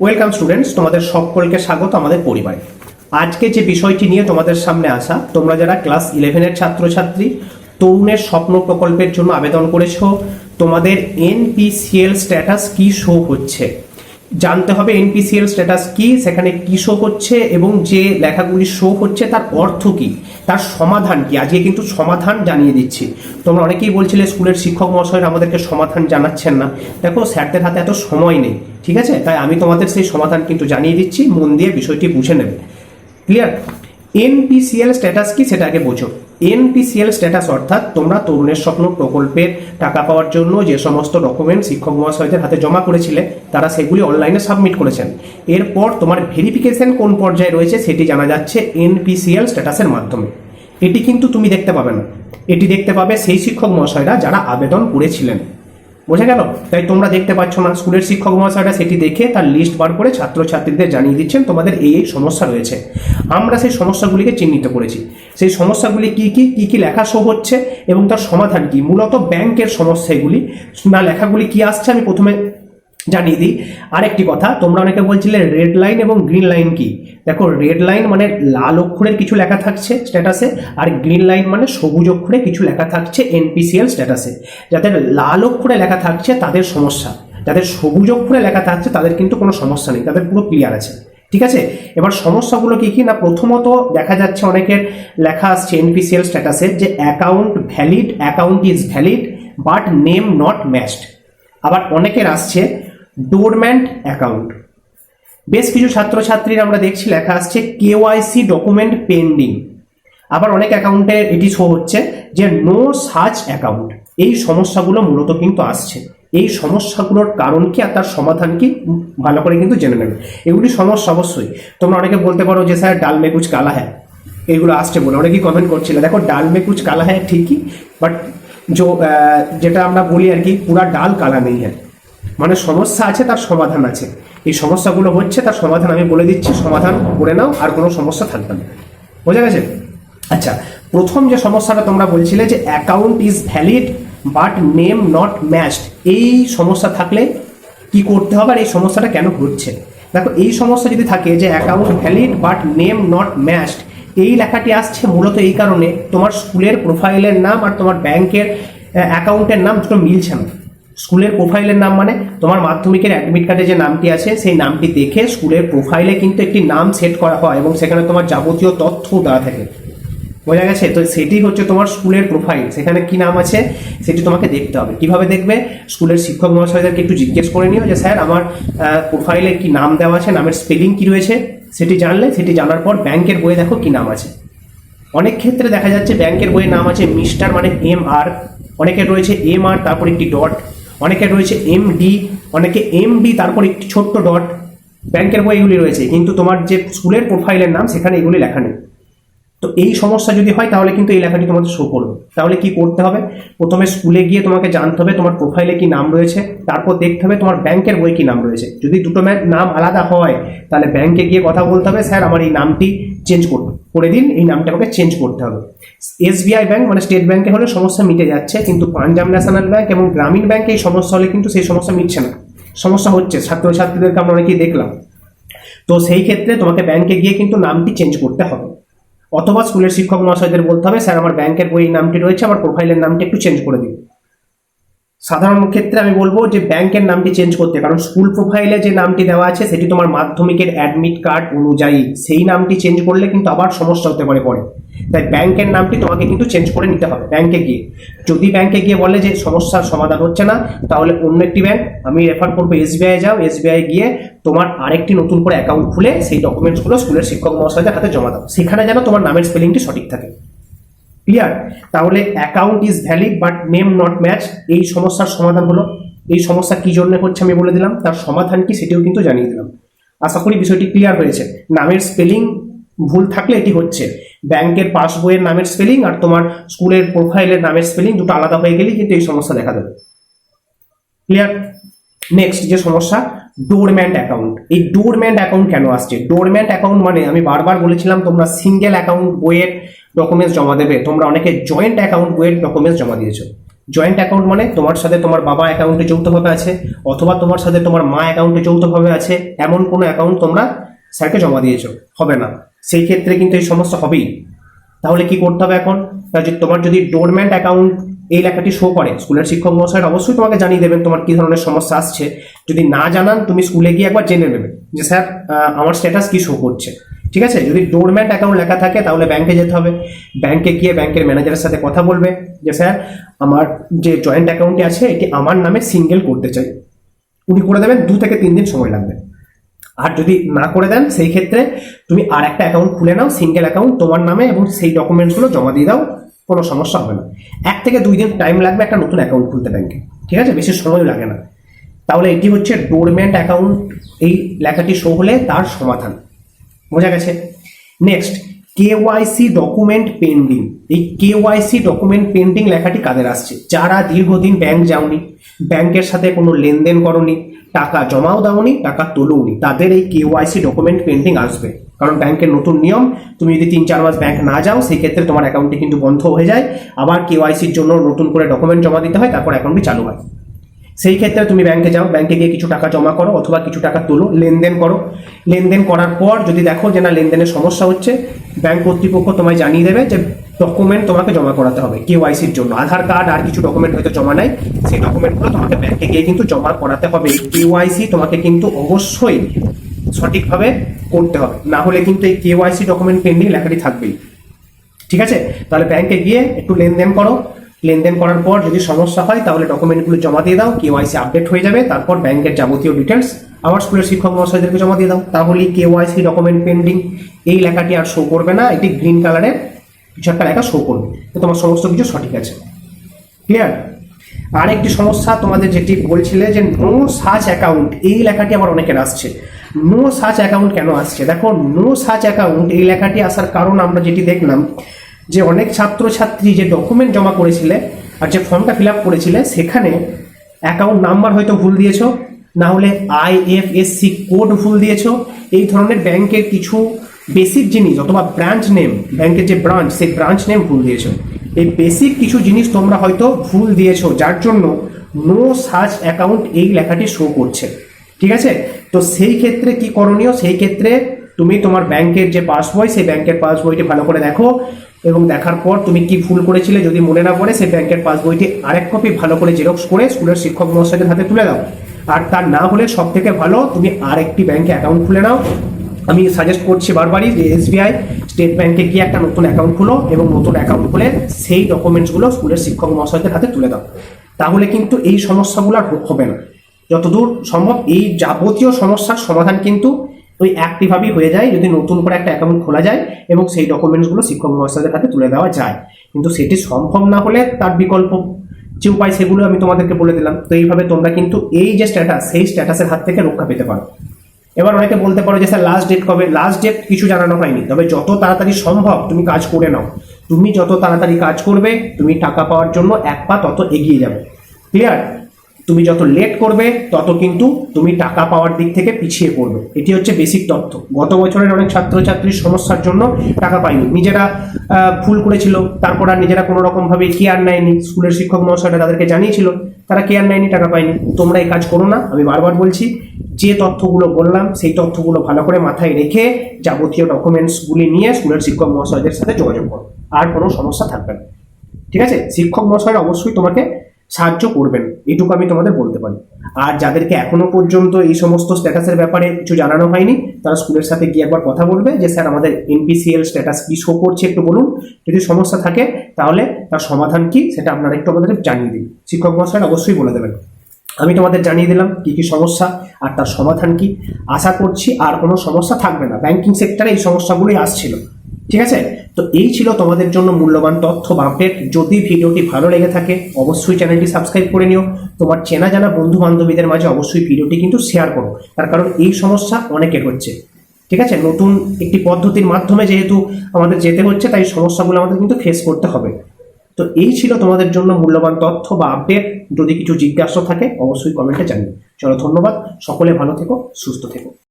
Welcome students তোমাদের সকলকে স্বাগত আমাদের পরিবারে। আজকে যে বিষয়টি নিয়ে তোমাদের সামনে আসা, তোমরা যারা ক্লাস ইলেভেনের ছাত্রছাত্রী, তরুণের স্বপ্ন প্রকল্পের জন্য আবেদন করেছ, তোমাদের এনপিসিএল স্ট্যাটাস কি শো হচ্ছে জানতে হবে এনপিসিএল স্ট্যাটাস কি, সেখানে কি শো হচ্ছে এবং যে লেখাগুলি শো হচ্ছে তার অর্থ কি, তার সমাধান কি? আজকে কিন্তু সমাধান জানিয়ে দিচ্ছি। তোমরা অনেকেই বলছিলে, স্কুলের শিক্ষক মহাশয়রা আমাদেরকে সমাধান জানাচ্ছেন না। দেখো, স্যারদের হাতে এত সময় নেই। ঠিক আছে? তাই আমি তোমাদের সেই সমাধান কিন্তু জানিয়ে দিচ্ছি, মন দিয়ে বিষয়টি বুঝে নেবে। ক্লিয়ার এনপিসিএল স্ট্যাটাস কি সেটা আগে বোঝো। এনপিসিএল স্ট্যাটাস অর্থাৎ তোমরা তরুণের স্বপ্ন, প্রকল্পের টাকা পাওয়ার জন্য যে সমস্ত ডকুমেন্ট শিক্ষক মহাশয়দের হাতে জমা করেছিলে, তারা সেগুলি অনলাইনে সাবমিট করেছেন। এরপর তোমার ভেরিফিকেশন কোন পর্যায়ে রয়েছে সেটি জানা যাচ্ছে এনপিসিএল স্ট্যাটাসের মাধ্যমে। এটি কিন্তু তুমি দেখতে পাবে না। এটি দেখতে পাবে সেই শিক্ষক মহাশয়রা যারা আবেদন করেছিলেন। বোঝা গেল? তাই তোমরা দেখতে পাচ্ছ না, স্কুলের শিক্ষক মহাশয়টা সেটি দেখে তার লিস্ট বার করে ছাত্রছাত্রীদের জানিয়ে দিচ্ছেন তোমাদের এই এই সমস্যা রয়েছে। আমরা সেই সমস্যাগুলিকে চিহ্নিত করেছি। সেই সমস্যাগুলি কি কি কি কি লেখা শো হচ্ছে এবং তার সমাধান কি? মূলত ব্যাংকের সমস্যাগুলি। না, লেখাগুলি কি আসছে? আমি প্রথমে জানিয়ে দিই। আরেকটি কথা, তোমরা অনেকে বলছিলে রেড লাইন এবং গ্রিন লাইন কি? দেখো রেড লাইন মানে লাল অক্ষরের কিছু লেখা থাকছে স্ট্যাটাসে আর গ্রিন লাইন মানে সবুজ অক্ষরে কিছু লেখা থাকছে এনপিসিএল স্ট্যাটাসে যাদের লাল অক্ষরে লেখা থাকছে তাদের সমস্যা, যাদের সবুজ অক্ষরে লেখা থাকছে তাদের কিন্তু কোনো সমস্যা নেই, তাদের পুরো ক্লিয়ার আছে। ঠিক আছে? এবার সমস্যাগুলো কি কি না? প্রথমত দেখা যাচ্ছে অনেকের লেখা আসছে এনপিসিএল স্ট্যাটাসে যে account valid account is valid but name not matched আবার অনেকের আসছে ডোরম্যান্ট অ্যাকাউন্ট। বেশ কিছু ছাত্রছাত্রীর আমরা দেখছি লেখা আসছে কেওয়াইসি ডকুমেন্ট পেন্ডিং। আবার অনেক অ্যাকাউন্টে এটি শো হচ্ছে যে নো সার্চ অ্যাকাউন্ট। এই সমস্যাগুলো মূলত কিন্তু আসছে। এই সমস্যাগুলোর কারণ কি আর তার সমাধান কি? ভালো করে কিন্তু জেনে নেবে। এগুলি সমস্যা অবশ্যই। তোমরা অনেকে বলতে পারো যে, স্যার, ডাল মে কুচ কালা হ্যাঁ এগুলো আসছে বলে। অনেকেই কমেন্ট করছিল, দেখো, ডাল মে কুচ কালা হ্যাঁ ঠিকই বাট যেটা আমরা বলি আর কি, পুরা ডাল, কালা নেই হ্যাঁ মানে সমস্যা আছে, তার সমাধান আছে। এই সমস্যাগুলো হচ্ছে, তার সমাধান আমি বলে দিচ্ছি, সমাধান করে নাও, আর কোনো সমস্যা থাকবে না। বোঝা গেছে? আচ্ছা প্রথম যে সমস্যাটা তোমরা বলছিলে যে account is valid but name not matched এই সমস্যা থাকলে কি করতে হবে, আর এই সমস্যাটা কেন ঘটছে? দেখো, এই সমস্যা যদি থাকে যে account valid but name not matched এই লেখাটি আসছে মূলত এই কারণে তোমার স্কুলের প্রোফাইলের নাম আর তোমার ব্যাংকের অ্যাকাউন্টের নাম দুটো মিলছে না। স্কুলের প্রোফাইলের নাম মানে তোমার মাধ্যমিকের অ্যাডমিট কার্ডে যে নামটি আছে, সেই নামটি দেখে স্কুলের প্রোফাইলে কিন্তু একটি নাম সেট করা হয় এবং সেখানে তোমার যাবতীয় তথ্য দেওয়া থাকে। বোঝা গেছে? তো সেটি হচ্ছে তোমার স্কুলের প্রোফাইল। সেখানে কি নাম আছে সেটি তোমাকে দেখতে হবে। কীভাবে দেখবে? স্কুলের শিক্ষক মহাশয়দেরকে একটু জিজ্ঞেস করে নিও যে, স্যার, আমার প্রোফাইলে কি নাম দেওয়া আছে? নামের স্পেলিং কি রয়েছে? সেটি জানলে, সেটি জানার পর ব্যাংকের বইয়ে দেখো কি নাম আছে। অনেক ক্ষেত্রে দেখা যাচ্ছে ব্যাংকের বইয়ের নাম আছে মিস্টার মানে এম আর। অনেকের রয়েছে এম আর, তারপর একটি ডট। অনেকের রয়েছে এম ডি অনেকে এম ডি তারপর একটি ছোট্ট ডট ব্যাংকের বই এগুলি রয়েছে। কিন্তু তোমার যে স্কুলের প্রোফাইলের নাম, সেখানে এগুলি লেখা নেই। তো এই সমস্যা যদি হয়, তাহলে কিন্তু এই লেখাটি তোমাদের শো করবে। তাহলে কি করতে হবে? প্রথমে স্কুলে গিয়ে তোমাকে জানতে হবে তোমার প্রোফাইলে কি নাম রয়েছে, তারপর দেখতে হবে তোমার ব্যাংকের বই কি নাম রয়েছে। যদি দুটো নাম আলাদা হয়, তাহলে ব্যাংকে গিয়ে কথা বলতে হবে, স্যার, আমার এই নামটি চেঞ্জ করুন করে দিন, এই নামটা আমাকে চেঞ্জ করতে হবে। এসবিআই ব্যাংক মানে স্টেট ব্যাংকে হলে সমস্যা মিটে যাচ্ছে, কিন্তু পাঞ্জাব ন্যাশনাল ব্যাংক এবং গ্রামীণ ব্যাংকে এই সমস্যা হলে কিন্তু সেই সমস্যা মিটছে না। সমস্যা হচ্ছে, ছাত্রছাত্রীদেরকে আমরা অনেকেই দেখলাম। তো সেই ক্ষেত্রে তোমাকে ব্যাংকে গিয়ে কিন্তু নামটি চেঞ্জ করতে হবে। অথবা স্কুলের শিক্ষক মহাশয়দের বলতে হবে, স্যার, আমার ব্যাংকের বই নামটি রয়েছে, আমার প্রোফাইলের নামটি একটু চেঞ্জ করে দিন। সাধারণ ক্ষেত্রে আমি বলব যে ব্যাংকের নামটি চেঞ্জ করতে, কারণ স্কুল প্রোফাইলে যে নামটি দেওয়া আছে, সেটি তোমার মাধ্যমিকের অ্যাডমিট কার্ড অনুযায়ী। সেই নামটি চেঞ্জ করলে কিন্তু আবার সমস্যা হতে পারে পরে। তাই ব্যাংকের নামটি তোমাকে কিন্তু চেঞ্জ করে নিতে হবে ব্যাংকে গিয়ে। যদি ব্যাংকে গিয়ে বলে যে সমস্যার সমাধান হচ্ছে না, তাহলে অন্য একটি ব্যাংক আমি রেফার করব এসবিআই যাও এসবিআই গিয়ে তোমার আরেকটি নতুন করে অ্যাকাউন্ট খুলে, সেই ডকুমেন্টসগুলো স্কুলের শিক্ষক মহাশয়দের হাতে জমা দাও। সেখানে যেন তোমার নামের স্পেলিংটি সঠিক থাকে। ক্লিয়ার তাহলে account is valid but name not match এই সমস্যার সমাধান হলো। এই সমস্যা কি জন্য হচ্ছে আমি বলে দিলাম। তার সমাধান কি সেটিও কিন্তু জানিয়ে দিলাম। আশা করি বিষয়টি ক্লিয়ার হয়েছে। নামের স্পেলিং ভুল থাকলে এটি হচ্ছে। ব্যাংকের পাসবইয়ের নামের স্পেলিং আর তোমার স্কুলের প্রোফাইলের নামের স্পেলিং দুটো আলাদা হয়ে গেলেই কিন্তু এই সমস্যা দেখা দেবে। ক্লিয়ার নেক্সট যে সমস্যা ডোরম্যান্ট অ্যাকাউন্ট এই ডোরম্যান্ট অ্যাকাউন্ট কেন আসছে? ডোরম্যান্ট অ্যাকাউন্ট মানে আমি বারবার বলেছিলাম, তোমরা সিঙ্গেল অ্যাকাউন্ট বইয়ের ডকুমেন্টস জমা দেবে। তোমরা অনেকে জয়েন্ট অ্যাকাউন্ট বইয়ের ডকুমেন্টস জমা দিয়েছ। জয়েন্ট অ্যাকাউন্ট মানে তোমার সাথে তোমার বাবা অ্যাকাউন্টে যৌথভাবে আছে, অথবা তোমার সাথে তোমার মা অ্যাকাউন্টে যৌথভাবে আছে, এমন কোনো অ্যাকাউন্ট তোমরা স্যারকে জমা দিয়েছ। হবে না। সেই ক্ষেত্রে কিন্তু এই সমস্যা হবেই। তাহলে কি করতে হবে এখন? তোমার যদি ডোরম্যান্ট অ্যাকাউন্ট এই লেখাটি শো করে। স্কুলের শিক্ষক মহাশয় অবশ্যই তোমাকে জানিয়ে দেবেন তোমার কি ধরনের সমস্যা আসছে। যদি না জানান, তুমি স্কুলে গিয়ে একবার জেনে নেবে যে, স্যার আমার স্ট্যাটাস কি শো করছে? ঠিক আছে? যদি ডোরম্যান্ট অ্যাকাউন্ট লেখা থাকে, তাহলে ব্যাংকে যেতে হবে। ব্যাংকে গিয়ে ব্যাংকের ম্যানেজারের সাথে কথা বলবে যে, স্যার, আমার যে জয়েন্ট অ্যাকাউন্টটি আছে, এটি আমার নামে সিঙ্গেল করতে চাই। উনি করে দেবেন, দু থেকে তিন দিন সময় লাগবে। আর যদি না করে দেন, সেই ক্ষেত্রে তুমি আর একটা অ্যাকাউন্ট খুলে নাও সিঙ্গেল অ্যাকাউন্ট তোমার নামে এবং সেই ডকুমেন্টসগুলো জমা দিয়ে দাও। কোনো সমস্যা হবে না। এক থেকে দুই দিন টাইম লাগবে একটা নতুন অ্যাকাউন্ট খুলতে ব্যাংকে ঠিক আছে? বেশি সময় লাগে না। তাহলে এটি হচ্ছে ডোরমেন্ট অ্যাকাউন্ট এই লেখাটি শো হলে তার সমাধান। বোঝা গেছে? নেক্সট কেওয়াইসি ডকুমেন্ট পেন্ডিং এই কেওয়াইসি ডকুমেন্ট পেন্ডিং লেখাটি কাদের আসছে। যারা দীর্ঘদিন ব্যাংক যাওনি ব্যাংকের সাথে কোনো লেনদেন করনি, টাকা জমাও দাওনি, টাকা তোলোনি তাদের এই কেওয়াইসি ডকুমেন্ট পেন্ডিং আসবে। কারণ ব্যাংকের নতুন নিয়ম, তুমি যদি তিন, চার মাস ব্যাংক না যাও সেই ক্ষেত্রে তোমার অ্যাকাউন্টটি কিন্তু বন্ধ হয়ে যায়। আবার কেওয়াইসির জন্য নতুন করে ডকুমেন্ট জমা দিতে হয়, তারপর অ্যাকাউন্টটি চালু হয়। সেই ক্ষেত্রে তুমি ব্যাংকে যাও, ব্যাংকে গিয়ে কিছু টাকা জমা করো অথবা কিছু টাকা তোলো, লেনদেন করো। লেনদেন করার পর যদি দেখো যে না, লেনদেনের সমস্যা হচ্ছে, ব্যাংক কর্তৃপক্ষ তোমায় জানিয়ে দেবে যে ডকুমেন্ট তোমাকে জমা করাতে হবে কেওয়াইসির জন্য। আধার কার্ড আর কিছু ডকুমেন্ট হয়তো জমা নাই, সেই ডকুমেন্টগুলো তোমাকে ব্যাংকে গিয়ে কিন্তু জমা করাতে হবে। কেওয়াইসি তোমাকে কিন্তু অবশ্যই সঠিকভাবে করতে হবে। না হলে কিন্তু এই কেওয়াইসি ডকুমেন্ট পেন্ডিং লেখাটি থাকবেই। ঠিক আছে? তাহলে ব্যাংকে গিয়ে একটু লেনদেন করো। লেনদেন করার পর যদি সমস্যা হয়, তাহলে ডকুমেন্টগুলো জমা দিয়ে দাও কেওয়াইসি আপডেট হয়ে যাবে। তারপর ব্যাংকের যাবতীয় ডিটেলস আবার স্কুলের শিক্ষক মহাশয়দেরকে জমা দিয়ে দাও। তাহলে কেওয়াইসি ডকুমেন্ট পেন্ডিং এই লেখাটি আর শো করবে না। এটি গ্রিন কালারের কিছু একটা লেখা শো করবে। তোমার সমস্ত কিছু সঠিক আছে। ক্লিয়ার আরেকটি সমস্যা তোমাদের যেটি বলছিলে যে নো সার্চ অ্যাকাউন্ট এই লেখাটি আবার অনেকের আসছে। নো সার্চ অ্যাকাউন্ট কেন আসছে? দেখো, নো সার্চ অ্যাকাউন্ট, এই লেখাটি আসার কারণ আমরা যেটি দেখলাম, যে অনেক ছাত্রছাত্রী যে ডকুমেন্ট জমা করেছিলে আর যে ফর্মটা ফিল আপ করেছিলে, সেখানে অ্যাকাউন্ট নাম্বার হয়তো ভুল দিয়েছ, না হলে আইএফএসসি কোড ভুল দিয়েছ, এই ধরনের ব্যাংকের কিছু বেসিক জিনিস অথবা ব্রাঞ্চ নেম ব্যাংকের যে ব্রাঞ্চ সেই ব্রাঞ্চ নেম ভুল দিয়েছ। এই বেসিক কিছু জিনিস তোমরা হয়তো ভুল দিয়েছ, যার জন্য নো সার্চ অ্যাকাউন্ট এই লেখাটি শো করছে। ঠিক আছে? তো সেই ক্ষেত্রে কি করণীয়? সেই ক্ষেত্রে তুমি তোমার ব্যাংকের যে পাসবই সেই ব্যাংকের পাসবইটি ভালো করে দেখো এবং দেখার পর তুমি কি ভুল করেছিলে যদি মনে না পড়ে, সেই ব্যাংকের পাসবইটি আরেক কপি ভালো করে জেরক্স করে স্কুলের শিক্ষক মহাশয়দের হাতে তুলে দাও। আর তার না হলে সব থেকে ভালো, তুমি আরেকটি ব্যাংকে অ্যাকাউন্ট খুলে নাও। আমি সাজেস্ট করছি বারবারই যে এসবিআই স্টেট ব্যাংকে গিয়ে একটা নতুন অ্যাকাউন্ট খুলো এবং নতুন অ্যাকাউন্ট খুলে সেই ডকুমেন্টসগুলো স্কুলের শিক্ষক মহাশয়দের হাতে তুলে দাও। তাহলে কিন্তু এই সমস্যাগুলো আর হবে না। যতদূর সম্ভব এই যাবতীয় সমস্যার সমাধান কিন্তু ওই একটিভাবেই হয়ে যায়, যদি নতুন করে একটা অ্যাকাউন্ট খোলা যায় এবং সেই ডকুমেন্টসগুলো শিক্ষক মহাশয়দের হাতে তুলে দেওয়া যায়। কিন্তু সেটি সম্ভব না হলে তার বিকল্প যে উপায় সেগুলো আমি তোমাদেরকে বলে দিলাম। তো এইভাবে তোমরা কিন্তু এই যে স্ট্যাটাস সেই স্ট্যাটাসের হাত থেকে রক্ষা পেতে পারো। এবার অনেকে বলতে পারো যে, স্যার লাস্ট ডেট কবে? লাস্ট ডেট কিছু জানানো হয়নি। তবে যত তাড়াতাড়ি সম্ভব তুমি কাজ করে নাও। তুমি যত তাড়াতাড়ি কাজ করবে, তুমি টাকা পাওয়ার জন্য এক পা তত এগিয়ে যাবে। ক্লিয়ার তুমি যত লেট করবে, তত কিন্তু তুমি টাকা পাওয়ার দিক থেকে পিছিয়ে পড়বে। এটি হচ্ছে বেসিক তথ্য। গত বছরের অনেক ছাত্রছাত্রীর সমস্যার জন্য টাকা পায়নি নিজেরা ভুল করেছিল, তারপর আর নিজেরা কোনো রকম ভাবে কেয়ার নেয়নি। স্কুলের শিক্ষক মহাশয়রা তাদেরকে জানিয়েছিল, তারা কেয়ার নেয়নি, টাকা পায়নি। তোমরা এই কাজ করো না, আমি বারবার বলছি, যে তথ্যগুলো বললাম, সেই তথ্যগুলো ভালো করে মাথায় রেখে যাবতীয় ডকুমেন্টসগুলি নিয়ে স্কুলের শিক্ষক মহাশয়দের সাথে যোগাযোগ করো। আর কোনো সমস্যা থাকবে না। ঠিক আছে? শিক্ষক মহাশয়রা অবশ্যই তোমাকে সাহায্য করবেন, এটুকু আমি তোমাদের বলতে পারি। আর যাদেরকে এখনও পর্যন্ত এই সমস্ত স্ট্যাটাসের ব্যাপারে কিছু জানানো হয়নি, তারা স্কুলের সাথে গিয়ে একবার কথা বলবে যে, স্যার, আমাদের এনপিসিএল স্ট্যাটাস কি শো করছে একটু বলুন। যদি সমস্যা থাকে, তাহলে তার সমাধান কি, সেটা আপনারা একটু আমাদের জানিয়ে দিন। শিক্ষক মহাশয় অবশ্যই বলে দেবেন। আমি তোমাদের জানিয়ে দিলাম কি কি সমস্যা আর তার সমাধান কি। আশা করছি আর কোনো সমস্যা থাকবে না। ব্যাংকিং সেক্টরে এই সমস্যাগুলোই আসছিল। ঠিক আছে? তো এই ছিল তোমাদের জন্য মূল্যবান তথ্য বা যদি ভিডিওটি ভালো লেগে থাকে, অবশ্যই চ্যানেলটি সাবস্ক্রাইব করে নিও। তোমার চেনা জানা বন্ধু বান্ধবীদের মাঝে অবশ্যই ভিডিওটি কিন্তু শেয়ার করো। তার কারণ এই সমস্যা অনেকের হচ্ছে। ঠিক আছে? নতুন একটি পদ্ধতির মাধ্যমে যেহেতু আমাদের যেতে হচ্ছে, তাই সমস্যাগুলো আমাদের কিন্তু ফেস করতে হবে। তো এই ছিল তোমাদের জন্য মূল্যবান তথ্য বা আপডেট যদি কিছু জিজ্ঞাসা থাকে, অবশ্যই কমেন্টে জানিও। চলো ধন্যবাদ। সকলে ভালো থেকো, সুস্থ থেকো।